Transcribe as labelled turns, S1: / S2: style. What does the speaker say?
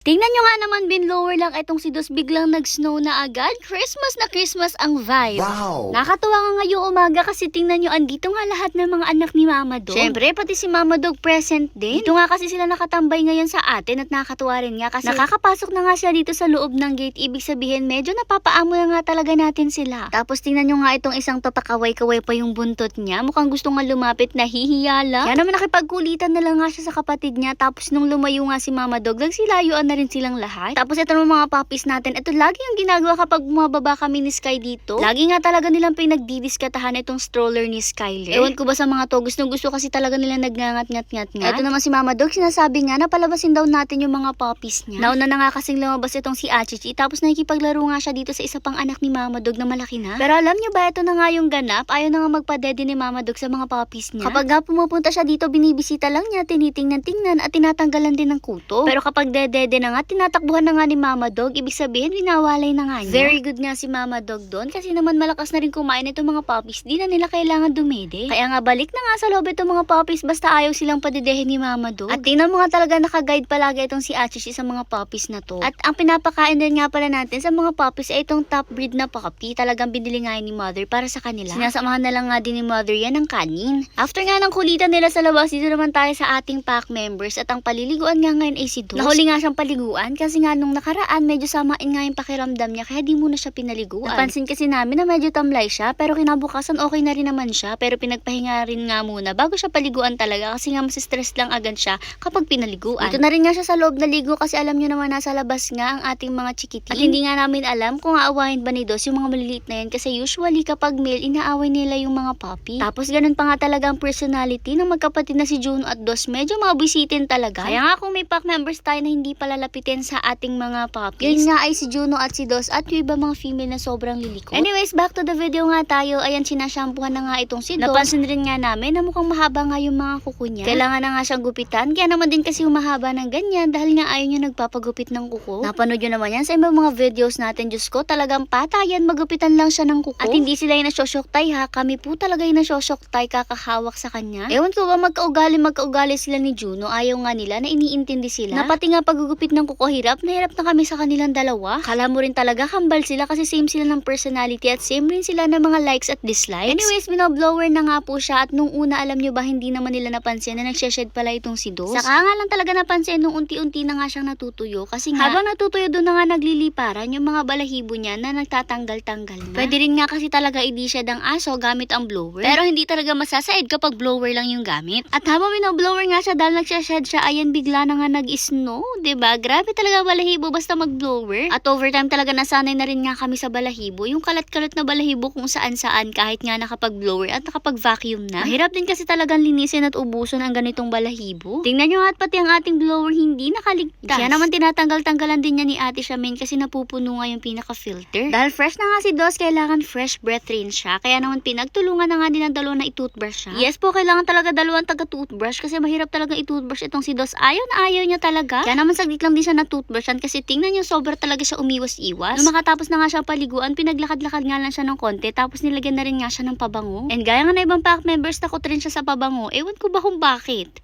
S1: Tingnan nyo nga naman, bin lower lang itong si Dos biglang nag-snow na agad. Christmas na Christmas ang vibe.
S2: Wow!
S1: Nakatuwa nga ngayong umaga kasi tingnan nyo, andito nga lahat ng mga anak ni Mama Dog. Siyempre, pati si Mama Dog present din. Dito nga kasi sila nakatambay ngayon sa atin at nakakatuwa rin nga kasi nakakapasok na nga siya dito sa loob ng gate. Ibig sabihin, medyo napapaamo na nga talaga natin sila. Tapos tingnan nyo nga itong isang tatakaway-kaway pa yung buntot niya. Mukhang gusto nga lumapit, nahihiya lang. Kaya naman nakipagkulitan na lang nga siya sa kapatid niya. Tapos nung lumayo nga si Mama Dog, nagsilayuan na rin silang lahat. Tapos ito naman mga puppies natin. Ito lagi yung ginagawa kapag bumababa kami ni Sky dito. Lagi nga talaga nilang pinagdidiskatahan itong stroller ni Skyler. Ewan ko ba sa mga to, gustong gusto kasi talaga nila nagngangat-ngat-ngat nga. Ito naman si Mama Dog, sinasabi nga na palabasin daw natin yung mga puppies niya. Nauna na nga kasing lumabas itong si Achichi. Tapos nakikipaglaro nga siya dito sa isa pang anak ni Mama Dog na malaki na. Pero alam niyo ba, ito na nga yung ganap. Ayaw na nga magpadede ni Mama Dog sa mga puppies niya. Kapag nga pumupunta siya dito, binibisita lang niya, tinitingnan-tingnan at tinatanggalan din ng kuto. Pero kapag dedede na nga, tinatakbuhan na nga ni Mama Dog, ibig sabihin, winawalay na nga niya. Very good nga si Mama Dog doon kasi naman malakas na rin kumain itong mga puppies. Di na nila kailangan dumede. Kaya nga balik na nga sa loob itong mga puppies basta ayaw silang padedehin ni Mama Dog. At tingnan mo nga talaga nakaguide palagi itong si Achishi sa mga puppies na to. At ang pinapakain din nga pala natin sa mga puppies ay itong top breed na puppy. Talagang binili nga ni Mother para sa kanila. Sinasamahan na lang nga din ni Mother yan ng kanin. After nga ng kulitan nila sa labas, dito naman tayo sa ating pack members at ang paliliguan nga ngayon ay si Dos. Nahuli nga siyang paliguan kasi nga nung nakaraan medyo samain nga yung pakiramdam niya kaya di muna siya pinaliguan. Napansin kasi namin na medyo tamlay siya pero kinabukasan okay na rin naman siya pero pinagpahinga rin nga muna bago siya paliguan talaga kasi nga stress lang agad siya kapag pinaliguan. Ito na rin nga siya sa loob na ligo kasi alam niyo naman nasa labas nga ang ating mga chikitin. At hindi nga namin alam kung aawahin ba ni Dos yung mga maliliit na yan kasi usually kapag male inaaway nila yung mga puppy. Tapos ganun pa nga talaga ang personality ng magkapatid na si Juno at Dos medyo mabisitin talaga. Kaya nga kung may pack members tayo na hindi palalapitin sa ating mga puppies. Yun nga ay si Juno at si Dos at yung iba mga female na sobrang liliko. Anyways, back to the video nga tayo. Ayan, sinashampuhan na nga itong si Dos. Napansin rin nga namin na mukhang mahaba nga yung mga kuko niya. Kailangan na nga siyang gupitan. Kaya naman din kasi humahaba ng ganyan dahil nga ayaw niya nagpapagupit ng kuko. Napanood yun naman yan sa ibang mga videos natin. Diyos ko, talagang patayan. Magupitan lang siya ng kuko. At hindi sila yung nasosyoktay ha. Kami po talaga yung nasosyoktay kakahawak sa kanya. Ewan ko ba magkaugali magkaugali sila ni Juno. Ayaw nga nila na iniintindi sila. Na pati nga pagugupit ng kuko hirap na hirap na kami sa kanilang dalawa. Kala mo rin talaga kambal sila kasi same sila ng personality at same rin sila ng mga likes at dislikes. Anyways, binoblower na nga po siya at nung una alam nyo ba hindi naman nila napansin na nagseshed pala itong si Dos. Saka nga lang talaga napansin nung unti-unti na nga siyang natutuyo kasi nga habang natutuyo doon na nga nagliliparan yung mga balahibo niya na nagtatanggal-tanggal na. Pwede rin nga kasi talaga i-shed ang aso gamit ang blower. Pero hindi talaga masasaid kapag blower lang yung gamit. At habang binoblower nga siya dahil nagseshed siya, ayan bigla na nga nag-snow, 'di ba? Grabe talaga balahibo basta mag-blower. At overtime talaga nasanay na rin nga kami sa balahibo. Yung kalat-kalat na balahibo kung saan-saan kahit nga nakapag-blower at nakapag-vacuum na. Mahirap din kasi talagang linisin at ubusin ang ganitong balahibo. Tingnan nyo at pati ang ating blower hindi nakaligtas. Kaya naman tinatanggal-tanggalan din niya ni Ate Shamin kasi napupuno nga yung pinaka-filter. Dahil fresh na nga si Dos, kailangan fresh breath rin siya. Kaya naman pinagtulungan na nga din ang dalawa na i-toothbrush siya. Yes po, kailangan talaga dalawang taga-toothbrush kasi mahirap talaga i-toothbrush itong si Dos. Ayaw na ayaw niya talaga. Kaya naman saglit din siya na-toothbrushan kasi tingnan niyo sobra talaga siya umiwas-iwas. Nung makatapos na nga siya paliguan, pinaglakad-lakad nga lang siya ng konti tapos nilagyan na rin nga siya ng pabango. And gaya nga na ibang pack members, takot rin siya sa pabango. Ewan ko ba kung bakit.